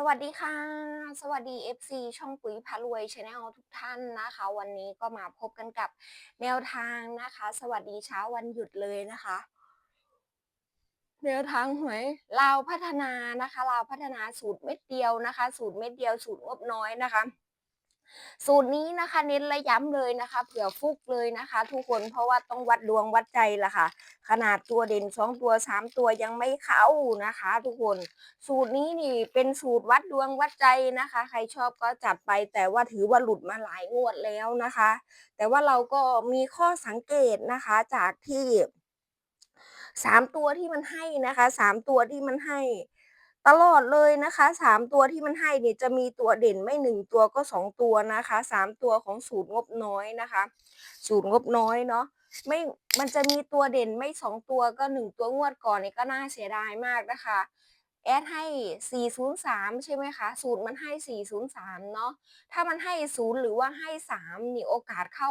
สวัสดีค่ะ สวัสดี FC ช่องปุ๋ยพารวยชาแนลทุกท่านนะคะ วันนี้ก็มาพบกันกับแนวทางนะคะ สวัสดีเช้าวันหยุดเลยนะคะ แนวทางหวยลาวพัฒนานะคะลาวพัฒนาสูตรเม็ดเดียวนะคะ สูตรเม็ดเดียวสูตรงบน้อยนะคะ สูตรนี้นะคะ เน้นและย้ำเลยนะคะ เผื่อฟุกเลยนะคะ ทุกคนเพราะว่าต้องวัดดวงวัดใจละค่ะ ขนาดตัวเด่นสองตัวสามตัวยังไม่เข้านะคะ ทุกคนสูตรนี้นี่เป็นสูตรวัดดวงวัดใจนะคะ ใครชอบก็จัดไป แต่ว่าถือว่าหลุดมาหลายงวดแล้วนะคะ แต่ว่าเราก็มีข้อสังเกตนะคะจากที่สามตัวที่มันให้นะคะสามตัวที่มันให้ ตลอดเลยนะคะสามตัวที่มันให้เนี่ยจะมีตัวเด่นไม่หนึ่งตัวก็สองตัวนะคะสามตัวของสูตรงบน้อยนะคะ สูตรงบน้อยเนาะไม่มันจะมีตัวเด่นไม่สองตัวก็หนึ่งตัวงวดก่อนเนี่ยก็น่าเสียดายมากนะคะ แอดให้ 403 ใช่ไหมคะสูตรมันให้ 403 เนาะถ้ามันให้ 0 หรือว่าให้ 3 นี่โอกาสเข้า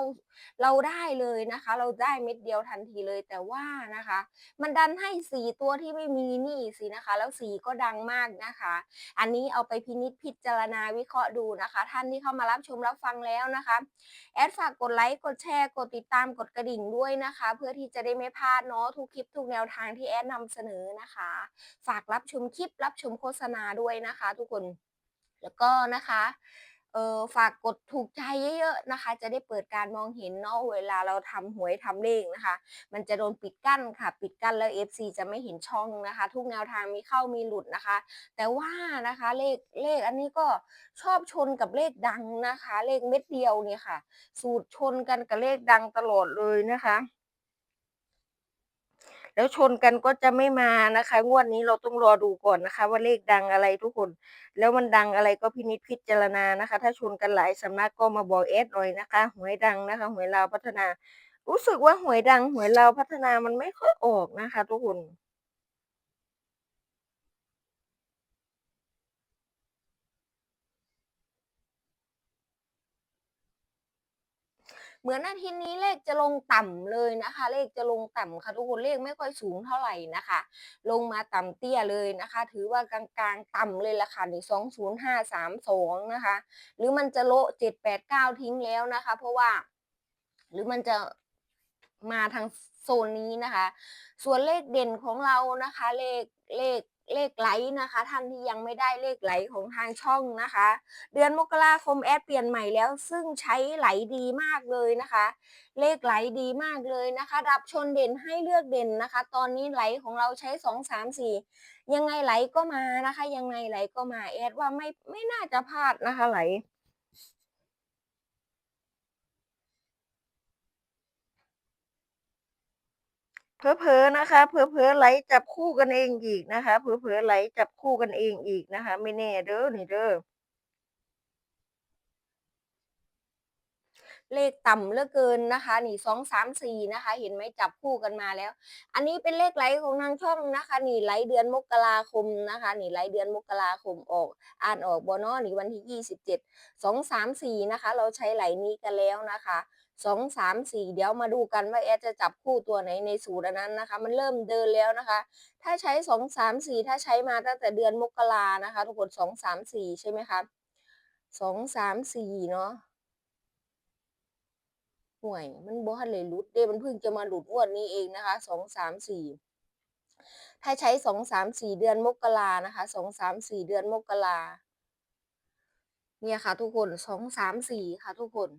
เราได้เลยนะคะ เราได้เม็ดเดียวทันทีเลยแต่ว่านะคะ มันดันให้ 4 ตัวที่ไม่มีนี่สินะคะ แล้ว 4 ก็ดังมากนะคะ อันนี้เอาไปพินิจพิจารณาวิเคราะห์ดูนะคะ ท่านที่เข้ามารับชมรับฟังแล้วนะคะแอดฝากกดไลค์กดแชร์กดติดตามกดกระดิ่งด้วยนะคะ เพื่อที่จะได้ไม่พลาดเนาะทุกคลิปทุกแนวทางที่แอดนำเสนอนะคะ ฝากรับชมคลิปรับชมโฆษณาด้วยนะคะ ทุกคน แล้วก็นะคะเออฝากกดถูกใจเยอะๆนะคะ จะได้เปิดการมองเห็นเนาะเวลาเราทำหวยทำเลขนะคะ มันจะโดนปิดกั้นค่ะ ปิดกั้นแล้ว FC จะไม่เห็นช่องนะคะ ทุกแนวทางมีเข้ามีหลุดนะคะ แต่ว่านะคะเลขเลขอันนี้ก็ชอบชนกับเลขดังนะคะ เลขเม็ดเดียวเนี่ยค่ะ สูตรชนกันกับเลขดังตลอดเลยนะคะ แล้วชนกันก็จะไม่มานะคะ งวดนี้เราต้องรอดูก่อนนะคะ ว่าเลขดังอะไรทุกคน แล้วมันดังอะไรก็พินิจพิจารณานะคะ ถ้าชนกันหลายสำนักก็มาบอกเอสหน่อยนะคะหวยดังนะคะหวยลาวพัฒนา รู้สึกว่าหวยดังหวยลาวพัฒนามันไม่ค่อยออกนะคะ ทุกคน เหมือนอาทิตย์นี้เลขจะลงต่ำเลยนะคะ เลขจะลงต่ำค่ะทุกคนเลขไม่ค่อยสูงเท่าไหร่นะคะ ลงมาต่ำเตี้ยเลยนะคะ ถือว่ากลางๆต่ำเลยละค่ะในสองศูนย์ห้าสามสองนะคะ หรือมันจะโละเจ็ดแปดเก้าทิ้งแล้วนะคะ เพราะว่า หรือมันจะมาทางโซนนี้นะคะ ส่วนเลขเด่นของเรานะคะ เลขเลข เลขไหลนะคะ ท่านที่ยังไม่ได้เลขไหลของทางช่องนะคะ เดือนมกราคมแอดเปลี่ยนใหม่แล้ว ซึ่งใช้ไหลดีมากเลยนะคะ เลขไหลดีมากเลยนะคะดับชนเด่นให้เลือกเด่นนะคะ ตอนนี้ไหลของเราใช้สองสามสี่ยังไงไหลก็มานะคะ ยังไงไหลก็มาแอดว่าไม่ไม่น่าจะพลาดนะคะไหล เผลอนะคะเผลอไหลจับคู่กันเองอีกนะคะเผลอไหลจับคู่กันเองอีกนะคะ ไม่แน่เด้อนี่เด้อเลขต่ำเหลือเกินนะคะ นี่สองสามสี่นะคะ เห็นไหมจับคู่กันมาแล้ว อันนี้เป็นเลขไหลของทางช่องนะคะ นี่ไหลเดือนมกราคมนะคะ นี่ไหลเดือนมกราคมออก อ่านออกบอนอนี่วันที่ยี่สิบเจ็ดสองสามสี่นะคะ เราใช้ไหลนี้กันแล้วนะคะ สองสามสี่เดี๋ยวมาดูกันว่าแอดจะจับคู่ตัวไหนในสูตรนั้นนะคะ มันเริ่มเดินแล้วนะคะ ถ้าใช้สองสามสี่ถ้าใช้มาตั้งแต่เดือนมกรานะคะ ทุกคนสองสามสี่ใช่ไหมคะสองสามสี่เนาะห่วย มันบ่ทันเลยหลุดเด้มันเพิ่งจะมาหลุดงวดนี้เองนะคะสองสามสี่ถ้าใช้สองสามสี่เดือนมกรานะคะสองสามสี่เดือนมกราเนี่ยค่ะ ทุกคนสองสามสี่ค่ะ ทุกคน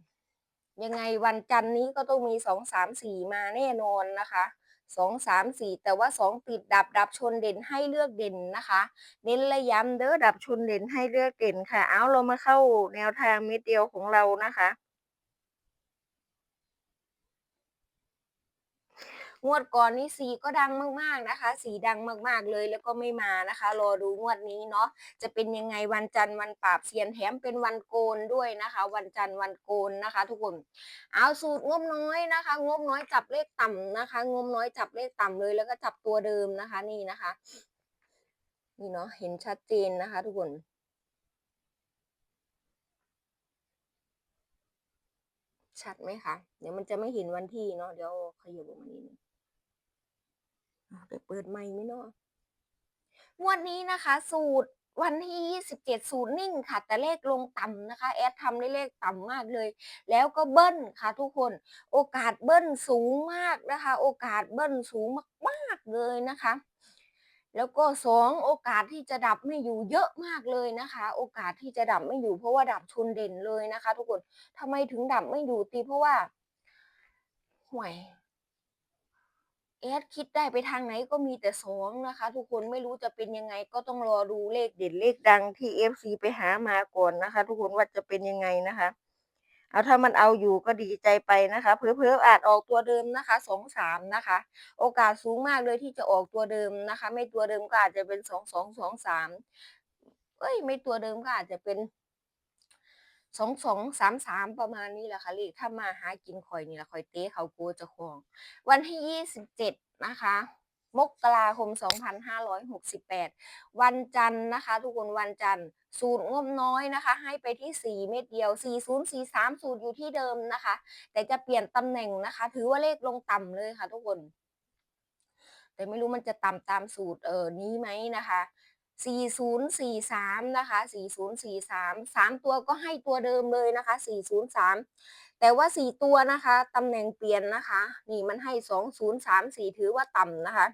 ยังไงวันจันทร์นี้ก็ต้องมีสองสามสี่มาแน่นอนนะคะสองสามสี่แต่ว่าสองติดดับดับชนเด่นให้เลือกเด่นนะคะ เน้นระย้ำเด้อดับชนเด่นให้เลือกเด่นค่ะ เอาเรามาเข้าแนวทางเม็ดเดียวของเรานะคะ งวดก่อนนี้สีก็ดังมากๆนะคะ สีดังมากๆเลยแล้วก็ไม่มานะคะ รอดูงวดนี้เนาะจะเป็นยังไงวันจันทร์วันปราบเซียนแถมเป็นวันโกนด้วยนะคะ วันจันทร์วันโกนนะคะ ทุกคนเอาสูตรงบน้อยนะคะ งบน้อยจับเลขต่ำนะคะ งบน้อยจับเลขต่ำเลย แล้วก็จับตัวเดิมนะคะ นี่นะคะนี่เนาะเห็นชัดเจนนะคะ ทุกคนชัดไหมคะ เดี๋ยวมันจะไม่เห็นวันที่เนาะ เดี๋ยวขยับลงมานิดนึง อะเปิดไมค์ไหมเนาะวดนี้นะคะ สูตรวันที่ 27ศูนย์นิ่งค่ะ แต่เลขลงต่ำนะคะ แอดทำได้เลขต่ำมากเลย แล้วก็เบิ้ลค่ะทุกคน โอกาสเบิ้ลสูงมากนะคะ โอกาสเบิ้ลสูงมากๆเลยนะคะ แล้วก็สองโอกาสที่จะดับไม่อยู่เยอะมากเลยนะคะ โอกาสที่จะดับไม่อยู่เพราะว่าดับชนเด่นเลยนะคะ ทุกคนทำไมถึงดับไม่อยู่ตีเพราะว่าห่วย แอดคิดได้ไปทางไหนก็มีแต่สองนะคะ ทุกคนไม่รู้จะเป็นยังไงก็ต้องรอดูเลขเด่นเลขดังที่ FC ไปหามาก่อนนะคะ ทุกคนว่าจะเป็นยังไงนะคะ เอาถ้ามันเอาอยู่ก็ดีใจไปนะคะ เพอๆอาจออกตัวเดิมนะคะสองสามนะคะ โอกาสสูงมากเลยที่จะออกตัวเดิมนะคะ ไม่ตัวเดิมก็อาจจะเป็นสองสองสองสามเอ้ย ไม่ตัวเดิมก็อาจจะเป็น สองสองสามสามประมาณนี้แหละค่ะเลขถ้ามาหากินคอยนี่แหละคอยเต้เขาโกเจะคองวันที่ยี่สิบเจ็ดนะคะมกราคม 2568 วันจันทร์นะคะ ทุกคนวันจันทร์สูตรงบน้อยนะคะ ให้ไปที่ 4 เม็ดเดียว 4043 สูตรอยู่ที่เดิมนะคะ แต่จะเปลี่ยนตำแหน่งนะคะ ถือว่าเลขลงต่ำเลยค่ะ ทุกคน แต่ไม่รู้มันจะต่ำตามสูตรเออนี้ไหมนะคะ 4043 นะคะ 4043 3 ตัวก็ให้ตัวเดิมเลยนะคะ 403 แต่ว่า 4 ตัวนะคะ ตำแหน่งเปลี่ยนนะคะ นี่มันให้ 2034 ถือว่าต่ำนะคะ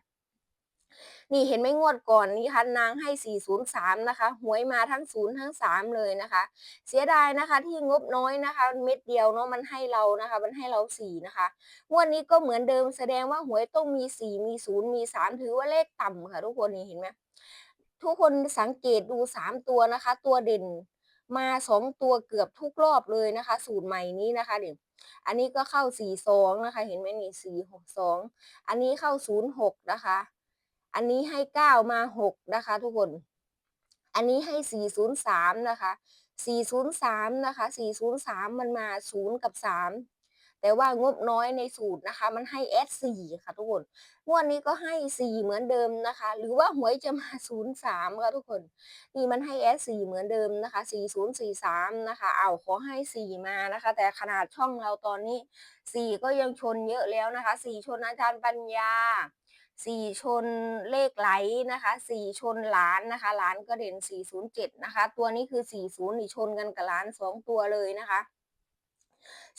นี่เห็นไหมงวดก่อนนี้คะนางให้ 403 นะคะ หวยมาทั้ง 0 ทั้ง 3 เลยนะคะ เสียดายนะคะที่งบน้อยนะคะ เม็ดเดียวเนาะมันให้เรานะคะ มันให้เรา 4 นะคะ งวดนี้ก็เหมือนเดิมแสดงว่าหวยต้องมี 4 มี 0 มี 3 ถือว่าเลขต่ำค่ะทุกคนนี่เห็นไหม ทุกคนสังเกตดู3ตัวนะคะ ตัวเด่นมาสองตัวเกือบทุกรอบเลยนะคะ สูตรใหม่นี้นะคะเดี๋ยวอันนี้ก็เข้าสี่สองนะคะ เห็นไหมนี่สี่หกสองอันนี้เข้าศูนย์หกนะคะ อันนี้ให้เก้ามาหกนะคะ ทุกคน อันนี้ให้สี่ศูนย์สามนะคะสี่ศูนย์สามนะคะสี่ศูนย์สามมันมาศูนย์กับสาม แต่ว่างบน้อยในสูตรนะคะ มันให้ S สี่ค่ะทุกคน งวดนี้ก็ให้สี่เหมือนเดิมนะคะ หรือว่าหวยจะมาศูนย์สามค่ะทุกคน นี่มันให้ S สี่เหมือนเดิมนะคะสี่ศูนะคะ เอาขอให้สี่มานะคะ แต่ขนาดช่องเราตอนนี้สี่ก็ยังชนเยอะแล้วนะคะสี่ชนอาจารย์ปัญญาสี่ชนเลขไหลนะคะสี่ชนหลานนะคะหลานก็เด่นสี่ศูนย์เจ็ดนะคะ ตัวนี้คือสี่ศูนย์นี่ชนกันกับหลานสองตัวเลยนะคะ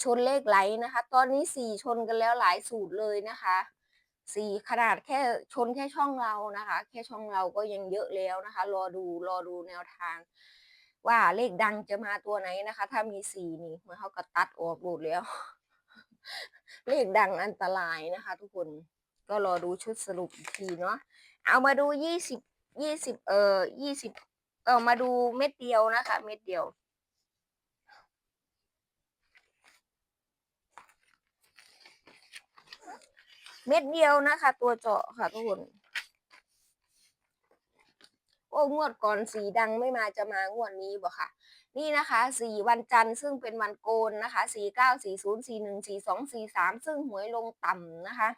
ชนเลขไหลนะคะ ตอนนี้สี่ชนกันแล้วหลายสูตรเลยนะคะสี่ขนาดแค่ชนแค่ช่องเรานะคะ แค่ช่องเราก็ยังเยอะแล้วนะคะ รอดูรอดูแนวทาง ว่าเลขดังจะมาตัวไหนนะคะ ถ้ามีสี่นี่มันเขาก็ตัดออกหมดแล้ว เลขดังอันตรายนะคะ ทุกคนก็รอดูชุดสรุปอีกทีเนาะเอามาดูยี่สิบยี่สิบเอ่อยี่สิบเออมาดูเม็ดเดียวนะคะ เม็ดเดียว เม็ดเดียวนะคะ ตัวเจาะค่ะทุกคนโอ้งวดก่อนสีดังไม่มาจะมางวดนี้บ่ค่ะ นี่นะคะสีวันจันทร์ซึ่งเป็นวันโกนนะคะสี่เก้าสี่ศูนย์สี่หนึ่งสี่สองสี่สามซึ่งหวยลงต่ำนะคะ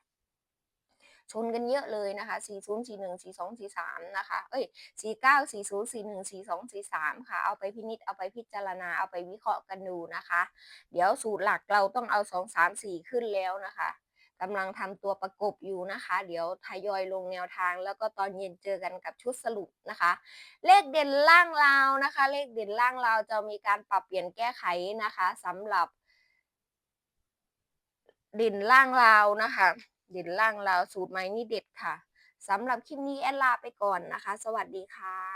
ชนกันเยอะเลยนะคะสี่ศูนย์สี่หนึ่งสี่สองสี่สามนะคะ เอ้ยสี่เก้าสี่ศูนย์สี่หนึ่งสี่สองสี่สามค่ะ เอาไปพินิจเอาไปพิจารณาเอาไปวิเคราะห์กันดูนะคะ เดี๋ยวสูตรหลักเราต้องเอาสองสามสี่ขึ้นแล้วนะคะ กำลังทำตัวประกบอยู่นะคะ เดี๋ยวทยอยลงแนวทาง แล้วก็ตอนเย็นเจอกันกับชุดสรุปนะคะ เลขเด่นล่างราวนะคะ เลขเด่นล่างราวจะมีการปรับเปลี่ยนแก้ไขนะคะสำหรับเด่นล่างราวนะคะ เด่นล่างราวสูตรใหมนี่เด็ดค่ะสำหรับคลิปนี้แอดลาไปก่อนนะคะ สวัสดีค่ะ